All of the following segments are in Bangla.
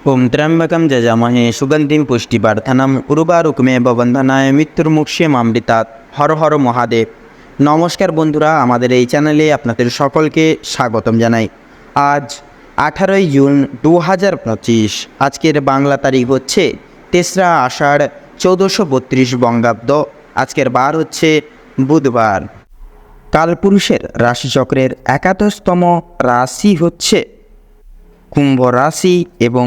ওম ত্র্যম্বকম যজামহে সুগন্ধিম পুষ্টিবর্ধনম উর্বারুকমে বন্ধনায় মৃত্যুর্মুক্ষে মামৃতাৎ হর হর মহাদেব নমস্কার বন্ধুরা আমাদের এই চ্যানেলে আপনাদের সকলকে স্বাগতম জানাই আজ আঠারোই জুন দু হাজার পঁচিশ আজকের বাংলা তারিখ হচ্ছে তেসরা আষাঢ় চৌদ্দশো বত্রিশ বঙ্গাব্দ আজকের বার হচ্ছে বুধবার কালপুরুষের রাশিচক্রের একাদশতম রাশি হচ্ছে কুম্ভ রাশি এবং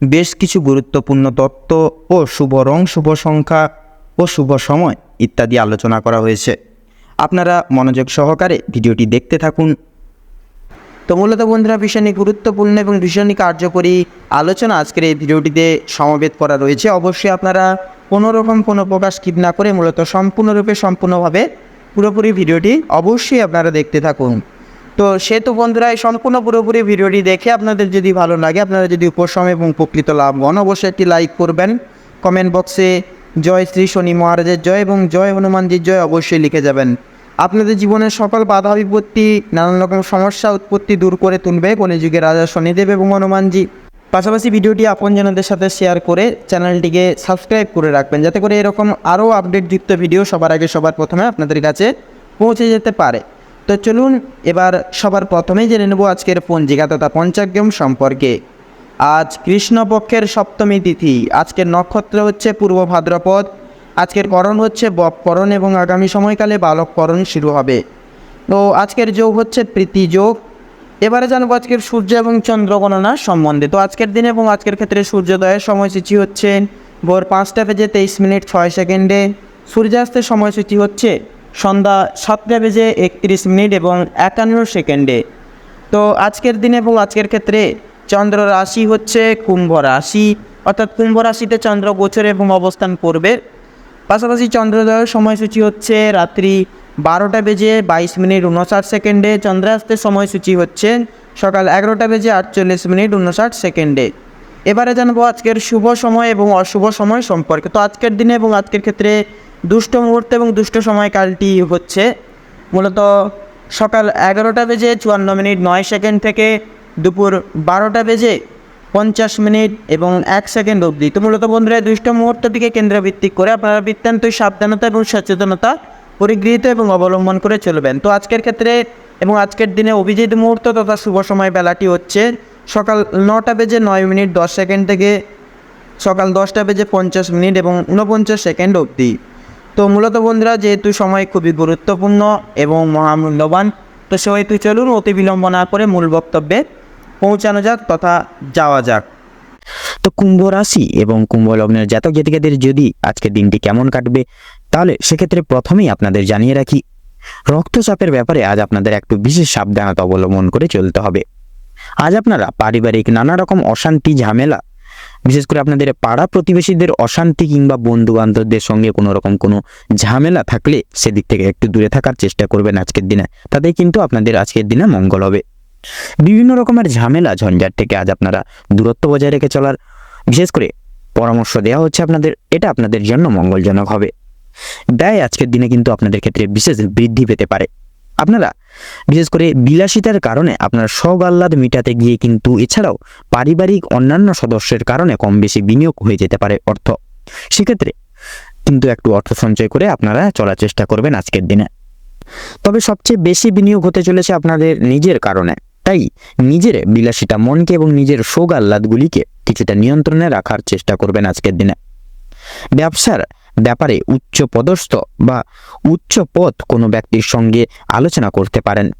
বেশ কিছু গুরুত্বপূর্ণ তত্ত্ব ও শুভ রং, শুভ সংখ্যা ও শুভ সময় ইত্যাদি আলোচনা করা হয়েছে। আপনারা মনোযোগ সহকারে ভিডিওটি দেখতে থাকুন। তো মূলত বন্ধুরা ভীষণই গুরুত্বপূর্ণ এবং ভীষণই কার্যকরী আলোচনা আজকের এই ভিডিওটিতে সমবেত করা রয়েছে। অবশ্যই আপনারা কোনো রকম কোনো প্রকাশ স্কিপ না করে মূলত সম্পূর্ণরূপে, সম্পূর্ণভাবে পুরোপুরি ভিডিওটি অবশ্যই আপনারা দেখতে থাকুন। তো সেহেতু বন্ধুরা, এই সম্পূর্ণ পুরোপুরি ভিডিওটি দেখে আপনাদের যদি ভালো লাগে, আপনারা যদি উপশম এবং উপকৃত লাভ হন, অবশ্যই একটি লাইক করবেন। কমেন্ট বক্সে জয় শ্রী শনি মহারাজের জয় এবং জয় হনুমানজির জয় অবশ্যই লিখে যাবেন। আপনাদের জীবনের সকল বাধা বিপত্তি, নানান রকম সমস্যা উৎপত্তি দূর করে তুলবে কলিযুগের রাজা শনিদেব এবং হনুমানজি। পাশাপাশি ভিডিওটি আপনজনদের সাথে শেয়ার করে চ্যানেলটিকে সাবস্ক্রাইব করে রাখবেন, যাতে করে এরকম আরও আপডেটযুক্ত ভিডিও সবার আগে সবার প্রথমে আপনাদের কাছে পৌঁছে যেতে পারে। তো চলুন এবার সবার প্রথমেই জেনে নেব আজকের পঞ্জিকা তথা পঞ্চাগ্যম সম্পর্কে। আজ কৃষ্ণপক্ষের সপ্তমী তিথি। আজকের নক্ষত্র হচ্ছে পূর্ব ভাদ্রপদ। আজকের করণ হচ্ছে বপকরণ এবং আগামী সময়কালে বালককরণ শুরু হবে। তো আজকের যোগ হচ্ছে প্রীতি যোগ। এবারে জানব আজকের সূর্য এবং চন্দ্র গণনা সম্বন্ধে। তো আজকের দিনে এবং আজকের ক্ষেত্রে সূর্যোদয়ের সময়সূচি হচ্ছে ভোর পাঁচটা বেজে তেইশ মিনিট ছয় সেকেন্ডে। সূর্যাস্তের সময়সূচি হচ্ছে সন্ধ্যা সাতটা বেজে একত্রিশ মিনিট এবং একান্ন সেকেন্ডে। তো আজকের দিনে এবং আজকের ক্ষেত্রে চন্দ্র রাশি হচ্ছে কুম্ভ রাশি। অর্থাৎ কুম্ভ রাশিতে চন্দ্র গোচরে এবং অবস্থান করবে। পাশাপাশি চন্দ্রোদয়ের সময়সূচি হচ্ছে রাত্রি বারোটা বেজে বাইশ মিনিট উনষাট সেকেন্ডে। চন্দ্রাস্তের সময়সূচি হচ্ছে সকাল এগারোটা বেজে আটচল্লিশ মিনিট উনষাট সেকেন্ডে। এবারে জানব আজকের শুভ সময় এবং অশুভ সময় সম্পর্কে। তো আজকের দিনে এবং আজকের ক্ষেত্রে দুষ্ট মুহূর্ত এবং দুষ্ট সময়কালটি হচ্ছে মূলত সকাল এগারোটা বেজে চুয়ান্ন মিনিট নয় সেকেন্ড থেকে দুপুর বারোটা বেজে পঞ্চাশ মিনিট এবং এক সেকেন্ড অবধি। তো মূলত বন্ধুরা দুষ্ট মুহূর্তটিকে কেন্দ্রভিত্তিক করে আপনারা বৃত্তান্তই সাবধানতা এবং সচেতনতা পরিগৃহীত এবং অবলম্বন করে চলবেন। তো আজকের ক্ষেত্রে এবং আজকের দিনে অভিজিৎ মুহূর্ত তথা শুভ সময় বেলাটি হচ্ছে সকাল নটা বেজে নয় মিনিট দশ সেকেন্ড থেকে সকাল দশটা বেজে পঞ্চাশ মিনিট এবং ঊনপঞ্চাশ সেকেন্ড অবধি। তো মূলত বন্ধুরা, যেহেতু সময় খুবই গুরুত্বপূর্ণ এবং মহামূল্যবান, তো সেহেতু চলুন অতি বিলম্ব না করে মূল বক্তব্যে পৌঁছানো যাক তথা যাওয়া যাক। তো কুম্ভ রাশি এবং কুম্ভ লগ্নের জাতক জাতিকাদের যদি আজকের দিনটি কেমন কাটবে, তাহলে সেক্ষেত্রে প্রথমেই আপনাদের জানিয়ে রাখি, রক্তচাপের ব্যাপারে আজ আপনাদের একটু বিশেষ সাবধানতা অবলম্বন করে চলতে হবে। আজ আপনারা পারিবারিক নানা রকম অশান্তি, ঝামেলা বিশেষ করে আপনাদের পাড়া প্রতিবেশীদের অশান্তি কিংবা বন্ধু বান্ধবদের সঙ্গে কোনো রকম কোনো ঝামেলা থাকলে সেদিক থেকে একটু দূরে থাকার চেষ্টা করবেন আজকের দিনে। তাতে কিন্তু আপনাদের আজকের দিনে মঙ্গল হবে। বিভিন্ন রকমের ঝামেলা ঝঞ্ঝাট থেকে আজ আপনারা দূরত্ব বজায় রেখে চলার বিশেষ করে পরামর্শ দেওয়া হচ্ছে আপনাদের, এটা আপনাদের জন্য মঙ্গলজনক হবে। ব্যয় আজকের দিনে কিন্তু আপনাদের ক্ষেত্রে বিশেষ বৃদ্ধি পেতে পারে। আপনারা, বিশেষ করে বিলাসিতার কারণে আপনার শখ আহ্লাদ মিটাতে গিয়ে কিন্তু এছাড়াও পারিবারিক অন্যান্য সদস্যের কারণে কম বেশি বিনিয়োগ হয়ে যেতে পারে অর্থ। সেক্ষেত্রে কিন্তু একটু অর্থ সঞ্চয় করে আপনারা চলার চেষ্টা করবেন আজকের দিনে। তবে সবচেয়ে বেশি বিনিয়োগ হতে চলেছে আপনাদের নিজের কারণে। তাই নিজের বিলাসিতা মনকে এবং নিজের শোক আহ্লাদগুলিকে কিছুটা নিয়ন্ত্রণে রাখার চেষ্টা করবেন আজকের দিনে। ব্যবসার ব্যাপারে উচ্চ পদস্থ বা উচ্চ পদ কোনো ব্যক্তির সঙ্গে আলোচনা করতে পারেন।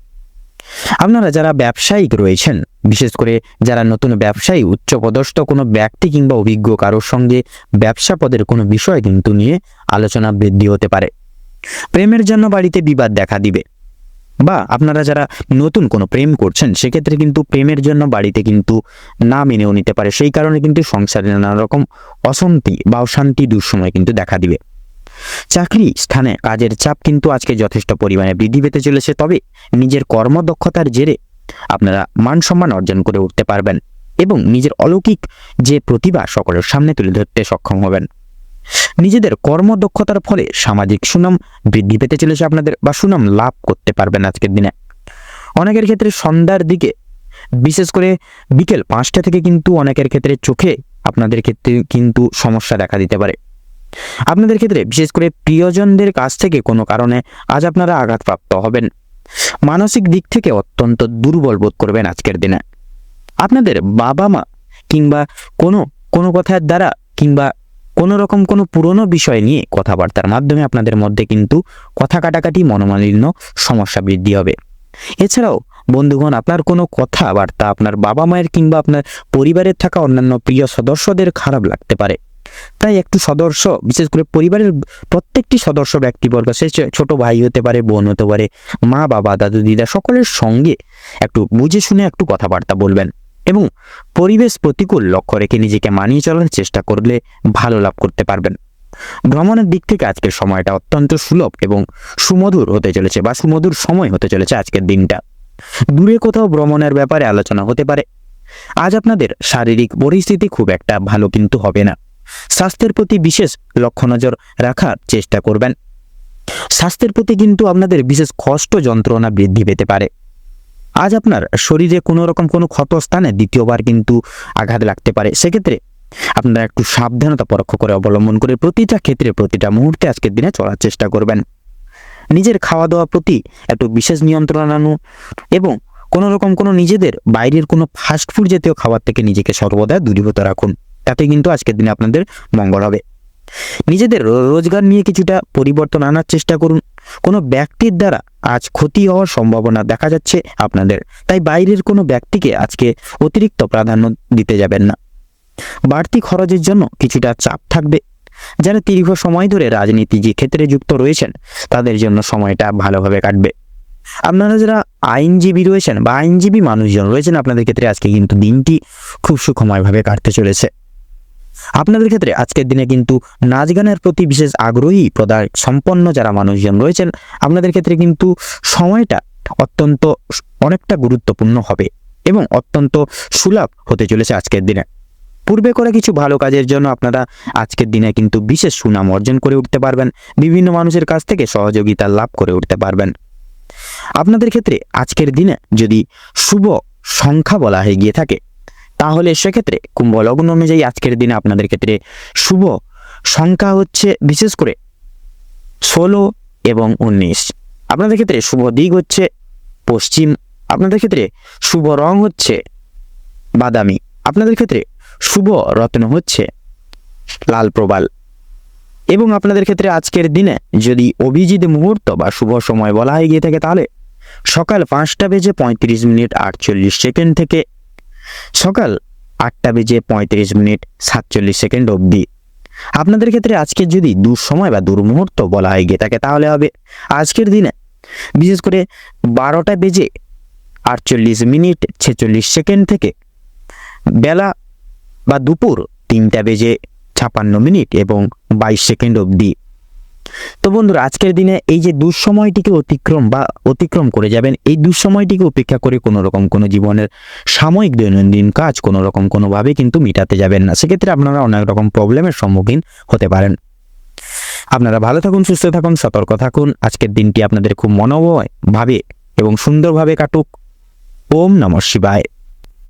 আপনারা যারা ব্যবসায়িক রয়েছেন, বিশেষ করে যারা নতুন ব্যবসায়ী উচ্চ পদস্থ কোনো ব্যক্তি কিংবা অভিজ্ঞ কারোর সঙ্গে ব্যবসা পদের কোনো বিষয় কিন্তু নিয়ে আলোচনা বৃদ্ধি হতে পারে। প্রেমের জন্য বাড়িতে বিবাদ দেখা দিবে। বা আপনারা যারা নতুন কোনো প্রেম করছেন, সেক্ষেত্রে কিন্তু প্রেমের জন্য বাড়িতে কিন্তু না মেনেও নিতে পারে। সেই কারণে কিন্তু সংসারে নানা রকম অশান্তি বা অশান্তি দুঃসময় কিন্তু দেখা দিবে। চাকরি স্থানে কাজের চাপ কিন্তু আজকে যথেষ্ট পরিমাণে বৃদ্ধি পেতে চলেছে, তবে নিজের কর্মদক্ষতার জেরে আপনারা মান সম্মান অর্জন করে উঠতে পারবেন এবং নিজের অলৌকিক যে প্রতিভা সকলের সামনে তুলে ধরতে সক্ষম হবেন। নিজেদের কর্মদক্ষতার ফলে সামাজিক সুনাম বৃদ্ধি পেতে চলেছে আপনাদের বা সুনাম লাভ করতে পারবেন আজকের দিনে। অনেকের ক্ষেত্রে সন্ধ্যার দিকে, বিশেষ করে বিকেল পাঁচটা থেকে কিন্তু অনেকের ক্ষেত্রে চোখে আপনাদের ক্ষেত্রে কিন্তু সমস্যা দেখা দিতে পারে। আপনাদের ক্ষেত্রে বিশেষ করে প্রিয়জনদের কাছ থেকে কোনো কারণে আজ আপনারা আঘাতপ্রাপ্ত হবেন। মানসিক দিক থেকে অত্যন্ত দুর্বল বোধ করবেন আজকের দিনে। আপনাদের বাবা মা কিংবা কোনো কোনো কথার দ্বারা কিংবা কোনো রকম কোনো পুরনো বিষয় নিয়ে কথাবার্তার মাধ্যমে আপনাদের মধ্যে কিন্তু কথা কাটাকাটি, মনোমালিন্য, সমস্যা বৃদ্ধি হবে। এছাড়াও, বন্ধুগণ, আপনার কোনো কথাবার্তা আপনার বাবা মায়ের কিংবা আপনার পরিবারের থাকা অন্যান্য প্রিয় সদস্যদের খারাপ লাগতে পারে। তাই একটু সদস্য বিশেষ করে পরিবারের প্রত্যেকটি সদস্য ব্যক্তিবর্গ, সে ছোট ভাই হতে পারে, বোন হতে পারে, মা, বাবা, দাদু, দিদা, সকলের সঙ্গে একটু বুঝে শুনে একটু কথাবার্তা বলবেন। এবং পরিবেশ প্রতিকূল লক্ষ্য রেখে নিজেকে মানিয়ে চলার চেষ্টা করলে ভালো লাভ করতে পারবেন। ভ্রমণের দিক থেকে আজকের সময়টা অত্যন্ত সুলভ এবং সুমধুর হতে চলেছে বা সুমধুর সময় হতে চলেছে আজকের দিনটা। দূরে কোথাও ভ্রমণের ব্যাপারে আলোচনা হতে পারে। আজ আপনাদের শারীরিক পরিস্থিতি খুব একটা ভালো কিন্তু হবে না। স্বাস্থ্যের প্রতি বিশেষ লক্ষ্য নজর রাখার চেষ্টা করবেন। স্বাস্থ্যের প্রতি কিন্তু আপনাদের বিশেষ কষ্ট যন্ত্রণা বৃদ্ধি পেতে পারে। আজ আপনার শরীরে কোনো রকম কোনো ক্ষত স্থানে দ্বিতীয়বার কিন্তু আঘাত লাগতে পারে। সেক্ষেত্রে আপনারা একটু সাবধানতা পরোক্ষ করে অবলম্বন করে প্রতিটা ক্ষেত্রে, প্রতিটা মুহূর্তে আজকের দিনে চলার চেষ্টা করবেন। নিজের খাওয়া দাওয়া প্রতি একটু বিশেষ নিয়ন্ত্রণ আনুন এবং কোনো রকম কোনো নিজেদের বাইরের কোনো ফাস্টফুড জাতীয় খাবার থেকে নিজেকে সর্বদা দূরীভূত রাখুন। তাতে কিন্তু আজকের দিনে আপনাদের মঙ্গল হবে। নিজেদের রোজগার নিয়ে কিছুটা পরিবর্তন আনার চেষ্টা করুন। কোনো ব্যক্তির দ্বারা আজ ক্ষতি হওয়ার সম্ভাবনা দেখা যাচ্ছে আপনাদের। তাই বাইরের কোনো ব্যক্তিকে আজকে অতিরিক্ত প্রাধান্য দিতে যাবেন না। বাড়তি খরচের জন্য কিছুটা চাপ থাকবে। যারা দীর্ঘ সময় ধরে রাজনীতি যে ক্ষেত্রে যুক্ত রয়েছেন, তাদের জন্য সময়টা ভালোভাবে কাটবে। আপনারা যারা আইনজীবী রয়েছেন বা আইনজীবী মানুষজন রয়েছেন, আপনাদের ক্ষেত্রে আজকে কিন্তু দিনটি খুব সুখময়ভাবে কাটতে চলেছে। আপনাদের ক্ষেত্রে আজকের দিনে কিন্তু নাচ গানের প্রতি বিশেষ আগ্রহী প্রদায় সম্পন্ন যারা মানুষজন রয়েছেন, আপনাদের ক্ষেত্রে কিন্তু সময়টা অত্যন্ত অনেকটা গুরুত্বপূর্ণ হবে এবং অত্যন্ত সুলভ হতে চলেছে আজকের দিনে। পূর্বে করে কিছু ভালো কাজের জন্য আপনারা আজকের দিনে কিন্তু বিশেষ সুনাম অর্জন করে উঠতে পারবেন, বিভিন্ন মানুষের কাছ থেকে সহযোগিতা লাভ করে উঠতে পারবেন। আপনাদের ক্ষেত্রে আজকের দিনে যদি শুভ সংখ্যা বলা হয়ে গিয়ে থাকে তাহলে সেক্ষেত্রে কুম্ভ লগ্ন অনুযায়ী আজকের দিনে আপনাদের ক্ষেত্রে শুভ সংখ্যা হচ্ছে বিশেষ করে ষোলো এবং উনিশ। আপনাদের ক্ষেত্রে শুভ দিক হচ্ছে পশ্চিম, আপনাদের ক্ষেত্রে শুভ রং হচ্ছে বাদামি, আপনাদের ক্ষেত্রে শুভ রত্ন হচ্ছে লাল প্রবাল। এবং আপনাদের ক্ষেত্রে আজকের দিনে যদি অভিজিৎ মুহূর্ত বা শুভ সময় বলা হয়ে গিয়ে থাকে তাহলে সকাল পাঁচটা বেজে পঁয়ত্রিশ মিনিট আটচল্লিশ সেকেন্ড থেকে সকাল আটটা বেজে পঁয়ত্রিশ মিনিট সাতচল্লিশ সেকেন্ড অবধি। আপনাদের ক্ষেত্রে আজকে যদি দুঃসময় বা দুর্মুহূর্ত বলা হয়ে গিয়ে থাকে, তাহলে হবে আজকের দিনে। বিশেষ করে বারোটা বেজে আটচল্লিশ মিনিট ছেচল্লিশ সেকেন্ড থেকে বেলা বা দুপুর তিনটা বেজে ছাপান্ন মিনিট এবং বাইশ সেকেন্ড অবধি। তো বন্ধুরা, আজকের দিনে এই যে দুঃসময়টিকে অতিক্রম বা অতিক্রম করে যাবেন, এই দুঃসময়টিকে উপেক্ষা করে কোনো রকম কোনো জীবনের সাময়িক দৈনন্দিন কাজ কোনো রকম কোনোভাবে কিন্তু মিটাতে যাবেন না। সেক্ষেত্রে আপনারা অনেক রকম প্রবলেমের সম্মুখীন হতে পারেন। আপনারা ভালো থাকুন, সুস্থ থাকুন, সতর্ক থাকুন। আজকের দিনটি আপনাদের খুব মনোময় ভাবে এবং সুন্দরভাবে কাটুক। ওম নমঃ শিবায়।